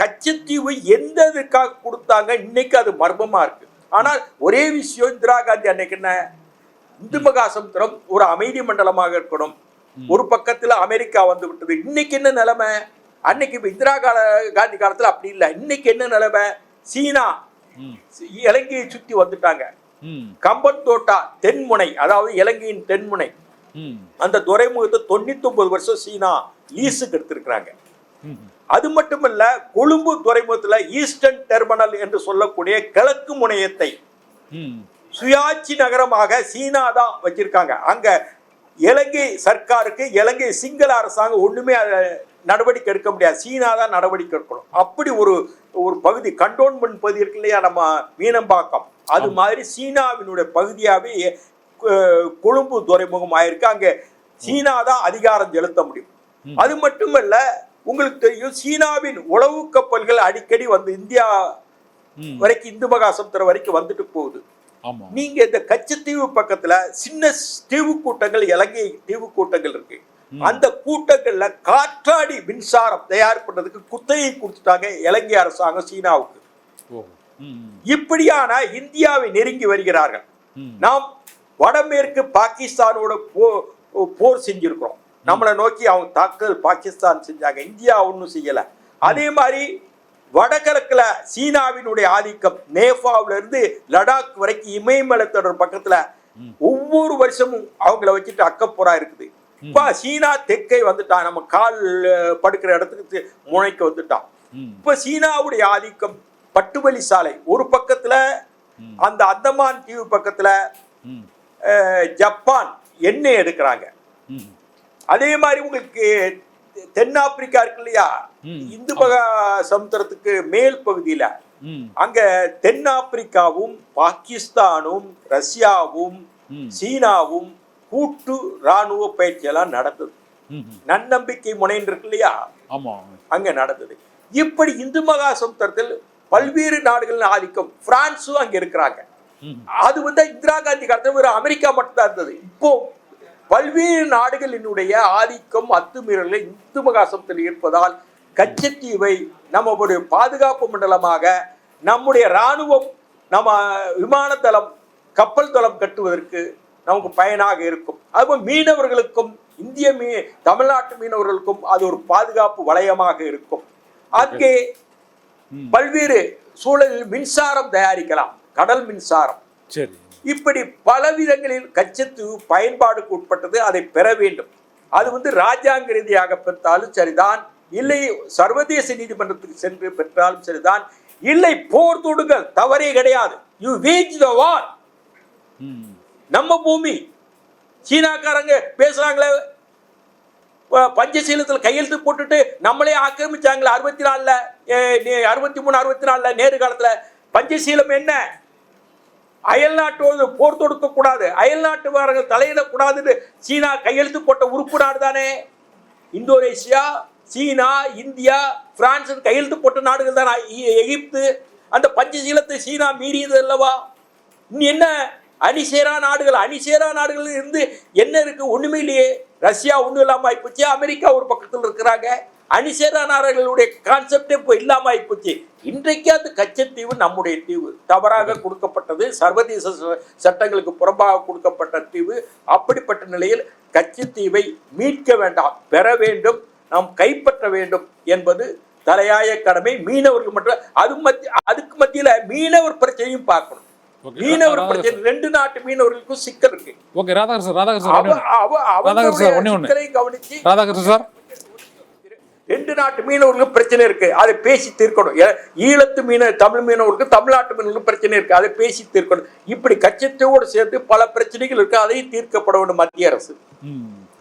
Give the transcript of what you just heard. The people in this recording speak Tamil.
கச்சத்தீவு எந்த இதுக்காக கொடுத்தாங்க? இன்னைக்கு அது மர்மமா இருக்கு. ஆனால் ஒரே விஷயம் இந்திரா காந்தி அன்னைக்கு என்ன? இந்து மகாசமுத்திரம் ஒரு அமைதி மண்டலமாக இருக்கணும். ஒரு பக்கத்துல அமெரிக்கா வந்து விட்டது. இன்னைக்கு என்ன நிலைமை? அன்னைக்கு இப்ப இந்திரா கால காந்தி காலத்துல அப்படி இல்லை. இன்னைக்கு என்ன நிலைமை? சீனா இலங்கையை சுத்தி வந்துட்டாங்க. கம்பன் தோட்டா தென்முனை அதாவது இலங்கையின் தென்முனை. அந்த துறைமுகத்தை தொண்ணூத்தி ஒன்பது வருஷம் சீனா லீஸுக்கு எடுத்திருக்கிறாங்க. அது மட்டுமல்ல கொழும்பு துறைமுகத்துல ஈஸ்டர்ன் டெர்மினல் என்று சொல்லக்கூடிய கிழக்கு முனையத்தை சுயாட்சி நகரமாக சீனா தான் வச்சிருக்காங்க. அங்க இலங்கை சர்க்காருக்கு இலங்கை சிங்கள அரசாங்கம் ஒண்ணுமே நடவடிக்கை எடுக்க முடியாது. சீனா தான் நடவடிக்கை எடுக்கணும். அப்படி ஒரு ஒரு பகுதி கண்டோன்மெண்ட் பகுதி இருக்கு இல்லையா நம்ம மீனம்பாக்கம். அது மாதிரி சீனாவினுடைய பகுதியாவே அஹ், கொழும்பு துறைமுகம் ஆயிருக்கு அங்க சீனா தான் அதிகாரம் செலுத்த முடியும். அது மட்டுமல்ல உங்களுக்கு தெரியும் சீனாவின் உளவு கப்பல்கள் அடிக்கடி வந்து இந்தியா வரைக்கும் இந்து மகாசமுத்திரம் வரைக்கும் வந்துட்டு போகுது. நீங்க இந்த கச்சத்தீவு பக்கத்துல சின்ன தீவு கூட்டங்கள் இலங்கை தீவு கூட்டங்கள் இருக்கு. அந்த கூட்டங்கள்ல காற்றாடி மின்சாரம் தயார் பண்றதுக்கு குத்தகை கொடுத்துட்டாங்க இலங்கை அரசாங்கம் சீனாவுக்கு. இப்படியான இந்தியாவை நெருங்கி வருகிறார்கள். நாம் வடமேற்கு பாகிஸ்தானோட போர் செஞ்சிருக்கிறோம். நம்மளை நோக்கி அவங்க தாக்குதல் பாகிஸ்தான் செஞ்சாங்க. இந்தியா ஒன்றும் செய்யல. அதே மாதிரி வடகிழக்குல சீனாவினுடைய ஆதிக்கம் நேபாளில இருந்து லடாக் வரைக்கும் இமயமலைத்தொடர் பக்கத்துல. ஒவ்வொரு வருஷமும் அவங்கள வச்சுட்டு அக்கப்போரா இருக்குது. இப்ப சீனா தெற்கை வந்துட்டான். நம்ம கால் படுக்கிற இடத்துக்கு முனைக்கு வந்துட்டான். இப்ப சீனாவுடைய ஆதிக்கம் பட்டுவழி சாலை. ஒரு பக்கத்துல. அந்த அந்தமான் தீவு பக்கத்துல ஜப்பான் எண்ணெய் எடுக்கிறாங்க. அதே மாதிரி உங்களுக்கு தென்னாப்பிரிக்கா இருக்கு இல்லையா. இந்து மகா சமுத்திரத்துக்கு மேல் பகுதியில. அங்க தென்னாப்பிரிக்காவும் பாகிஸ்தானும் ரஷ்யாவும் சீனாவும் கூட்டு ராணுவ பயிற்சியெல்லாம் நடந்தது. ம் நன்னம்பிக்கை முனைன்னு இருக்கு இல்லையா? ஆமா. அங்க நடந்தது. இப்படி இந்து மகா சமுத்திரத்தில் பல்வேறு நாடுகளின் ஆதிக்கம் பிரான்ஸும் அங்க இருக்கிறாங்க. அது வந்து இந்திரா காந்தி காலத்துல வெறும் அமெரிக்கா மட்டும்தான் இருந்தது. இப்போ பல்வேறு நாடுகளினுடைய ஆதிக்கம் அத்துமீறலில் இந்து மகாசமத்தில் இருப்பதால் கச்சத்தீவை நம்முடைய பாதுகாப்பு மண்டலமாக நம்முடைய இராணுவம் நம்ம விமானத்தளம் கப்பல் தளம் கட்டுவதற்கு நமக்கு பயனாக இருக்கும். அதுபோல் மீனவர்களுக்கும் இந்திய மீ தமிழ்நாட்டு மீனவர்களுக்கும் அது ஒரு பாதுகாப்பு வளையமாக இருக்கும். அங்கே. பல்வேறு சூழலில் மின்சாரம் தயாரிக்கலாம் கடல் மின்சாரம். சரி. இப்படி பல விதங்களில் கச்சத்தீவு பயன்பாடுக்கு உட்பட்டது அதை பெற வேண்டும். அது வந்து ராஜாங்க ரீதியாக பெற்றாலும் சரிதான். இல்லை சர்வதேச நீதிமன்றத்துக்கு சென்று பெற்றாலும் சரிதான். இல்லை போர் தொடுங்கள் தவறே கிடையாது. யூ வீச் த வார் நம்ம பூமி சீனாக்காரங்க பேசுறாங்களே பஞ்சசீலத்தில் கையெழுத்து போட்டுட்டு நம்மளே ஆக்கிரமிச்சாங்களே அறுபத்தி நாலுல அறுபத்தி மூணு அறுபத்தி நாலுல நேரு காலத்துல. பஞ்சசீலம் என்ன? அயல் நாட்டோடு போர் தொடுக்க கூடாது. அயல் நாட்டுவாரர்கள் தலையிடக்கூடாதுன்னு சீனா கையெழுத்து போட்ட உறுப்பு நாடு தானே? இந்தோனேஷியா சீனா இந்தியா பிரான்ஸ் கையெழுத்து போட்ட நாடுகள் தானே? எகிப்து. அந்த பஞ்சசீலத்தை சீனா மீறியது அல்லவா? இனி என்ன? அணிசேரா நாடுகள். அணிசேரா நாடுகள் இருந்து என்ன இருக்கு? ஒண்ணுமே இல்லையே. ரஷ்யா ஒன்றும் இல்லாமல் ஆயிப்போச்சு. அமெரிக்கா ஒரு பக்கத்தில் இருக்கிறாங்க. அணிசேரா நாடுகளுடைய கான்செப்டே இப்போ இல்லாம ஆயிப்போச்சு இன்றைக்கு அந்த கச்சத்தீவு நம்முடைய தீவு. தவறாக கொடுக்கப்பட்டது சர்வதேச சட்டங்களுக்கு புறம்பாக கொடுக்கப்பட்ட தீவு. அப்படிப்பட்ட நிலையில் கச்சத்தீவை மீட்க வேண்டாம். பெற வேண்டும் நாம் கைப்பற்ற வேண்டும் என்பது தலையாய கடமை. மீனவர்கள் மட்டும் அது மத்திய அதுக்கு மத்தியில மீனவர் பிரச்சனையும் பார்க்கணும். மீனவர் பிரச்சனை ரெண்டு நாட்டு மீனவர்களுக்கும் சிக்கல் இருக்கு. ஓகே ராதாகிருஷ்ணன் ராதாகிருஷ்ணன் ராதாகிருஷ்ணன் கவனிச்சு ராதாகிருஷ்ணன் சார். ரெண்டு நாட்டு மீனவர்களுக்கும் பிரச்சனை இருக்கு. அதை பேசி தீர்க்கணும். ஈழத்து மீன தமிழ் மீனவர்களுக்கு தமிழ்நாட்டு மீனவர்களுக்கும் பிரச்சனை இருக்கு. அதை பேசி தீர்க்கணும். இப்படி கச்சத்தோடு சேர்த்து பல பிரச்சனைகள் இருக்கு. அதையும் தீர்க்கப்பட வேண்டும் மத்திய அரசு.